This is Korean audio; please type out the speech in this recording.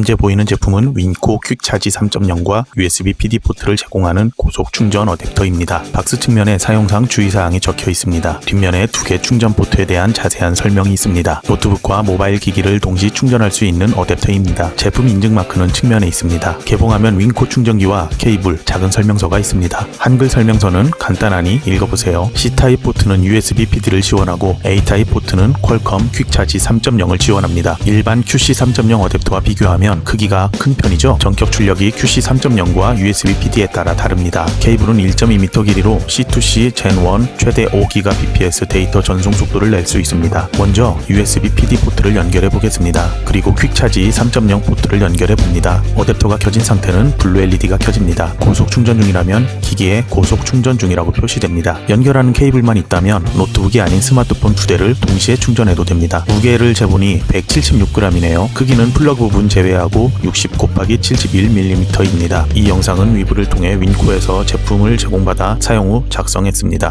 현재 보이는 제품은 윈코 퀵차지 3.0과 USB PD 포트를 제공하는 고속 충전 어댑터입니다. 박스 측면에 사용상 주의사항이 적혀 있습니다. 뒷면에 두 개 충전 포트에 대한 자세한 설명이 있습니다. 노트북과 모바일 기기를 동시 충전할 수 있는 어댑터입니다. 제품 인증 마크는 측면에 있습니다. 개봉하면 윈코 충전기와 케이블, 작은 설명서가 있습니다. 한글 설명서는 간단하니 읽어보세요. C타입 포트는 USB PD를 지원하고 A타입 포트는 퀄컴 퀵차지 3.0을 지원합니다. 일반 QC 3.0 어댑터와 비교하면 크기가 큰 편이죠. 전격 출력이 QC 3.0과 USB PD에 따라 다릅니다. 케이블은 1.2m 길이로 C2C Gen 1 최대 5GBps 데이터 전송 속도를 낼 수 있습니다. 먼저 USB PD 포트를 연결해 보겠습니다. 그리고 퀵차지 3.0 포트를 연결해 봅니다. 어댑터가 켜진 상태는 블루 LED가 켜집니다. 고속 충전 중이라면 기기에 고속 충전 중이라고 표시됩니다. 연결하는 케이블만 있다면 노트북이 아닌 스마트폰 두 대를 동시에 충전해도 됩니다. 무게를 재보니 176g이네요. 크기는 플러그 부분 제외하고 60 곱하기 71mm입니다. 이 영상은 위브를 통해 윈코에서 제품을 제공받아 사용 후 작성했습니다.